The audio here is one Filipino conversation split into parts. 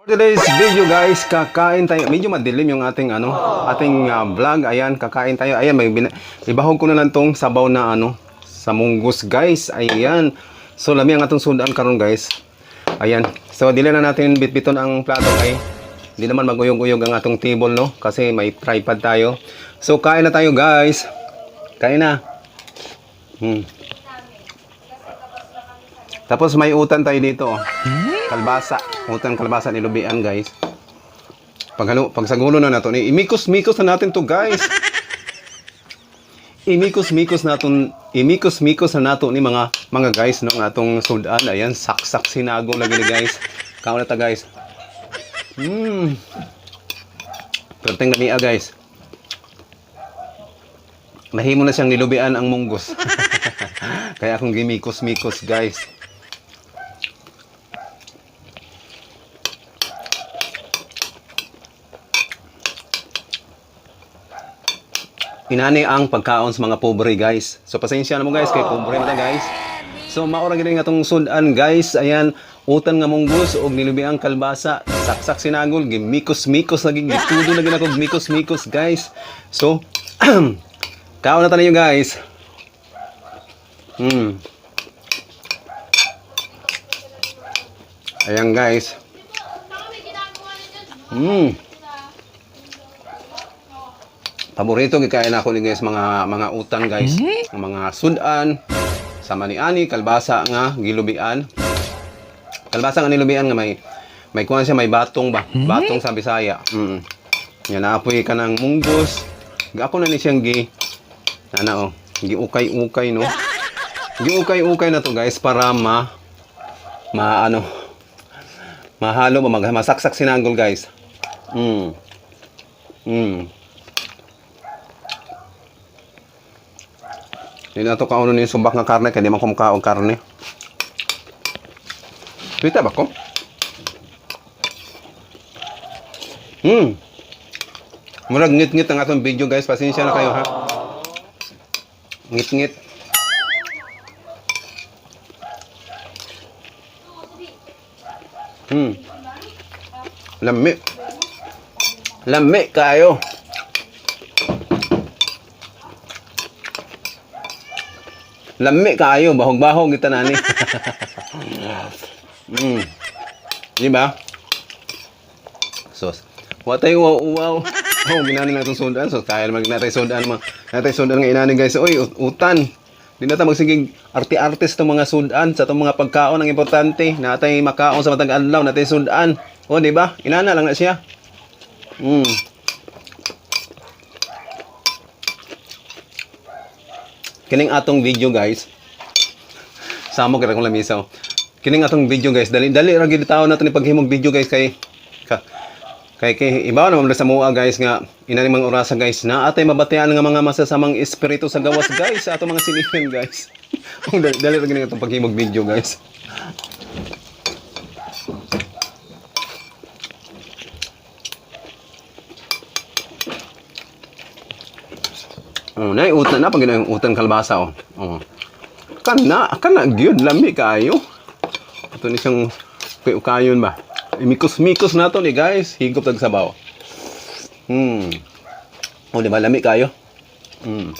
For today's video guys, kakain tayo. Medyo madilim yung ating ano, ating ah, vlog. Ayan, kakain tayo. Ayan, may ibahog ko na lang tong sabaw na ano, sa munggus guys. Ayan. So lami ang atong sundaan karon guys. Ayan. So dili na natin bitbiton ang plato kay hindi naman maguyog-uyog ang atong table no kasi may tripod tayo. So kain na tayo guys. Kain na. Hmm. Tapos may utan tayo dito. oh. Kalbasa. Utan kalbasa ni Lubian, guys. Pag, halo, pag sagulo na nato, ni imikos-mikos na natin to, guys. Imikos-mikos naton, imikos-mikos na nato ni mga mga guys no ng atong sudan. Ayan, saksak sinago lagi ni guys. Kaon ta, guys. Hmm. Perteng lamia, guys. Mahimo na siyang nilubian ang munggos. Kaya akong gimikos-mikos, guys. Inani ang pagkaon sa mga pobre guys. So pasensya na mo guys kay pobre na guys. So maura gid nga tong sudan guys. Ayan, utan nga munggos og nilubi ang kalbasa, saksak sinagol, gimikos-mikos lagi gitudo na ginako mikos-mikos guys. So kaon na tayo guys. Hmm. Ayan guys. Hmm. Paborito gikain ako ni guys mga mga utang guys, Ang mga sudan, sama ni ani kalbasa nga gilubian. Kalbasa nga nilubian nga may may kuan siya may batong ba? Batong sa Bisaya. Mm. Yan naapoy ka ng munggos. Ako na ni siyang gi ana oh, giukay-ukay no. Giukay-ukay na to guys para ma ma ano mahalo mag masaksak sinanggol guys. Mm. Mm. Hindi na ito kauno ni subak nga karne, kaya di man kumukha og karne. Tuwita ba ko? Hmm. Murag ngit-ngit ang atong video guys. Pasensya na kayo ha. Ngit-ngit. Hmm. Lami. Lami kayo. Lami kaayo, bahog-bahog kita nani. mm. Di ba? Sos. Wa tayo uwaw-uwaw. Oh, ginani na itong sundan. So, kaya naman natay sundan. Mga, natay sundan nga inani guys. Oy, ut- utan. Di na magsiging arte-artist tong mga sundan sa tong mga pagkaon ang importante. Natay makaon sa matag adlaw, natay sundan. O, di ba? Inana lang na siya. Mm. Kining atong video guys. Samo kira kong lamisaw. Kining atong video guys. Dali dali ra gid tawo nato ni paghimog video guys kay ka, kay kay ibaw naman sa mua guys nga inani mga orasa guys na atay mabatian nga mga masasamang espiritu sa gawas guys sa atong mga sinihin guys. Dali, dali ra gid atong paghimog video guys. Oh, nay utan na pag yung utan kalbasa oh. Oh. Kana, kana gyud lami kayo. Ito ni siyang kayon ba. Mikos-mikos na to ni guys. Higop tag sabaw. Hmm. Oh, di ba lami kayo? Hmm.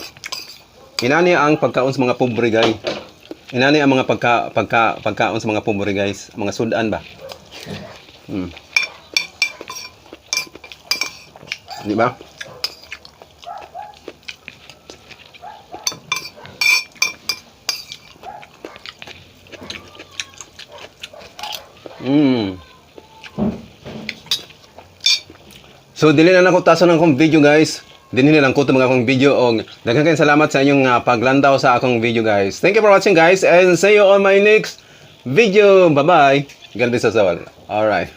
Inani ang pagkaon sa mga pobre guys. Inani ang mga pagka, pagka, pagkaon sa mga pobre guys. Mga sudan ba? Hmm. Di ba? Mm. So dili na nako taso ng akong video guys. Dinhi lang ko mga akong video og daghang kayong salamat sa inyong ah, paglandaw sa akong video guys. Thank you for watching guys and see you on my next video. Bye-bye. God bless us. All right.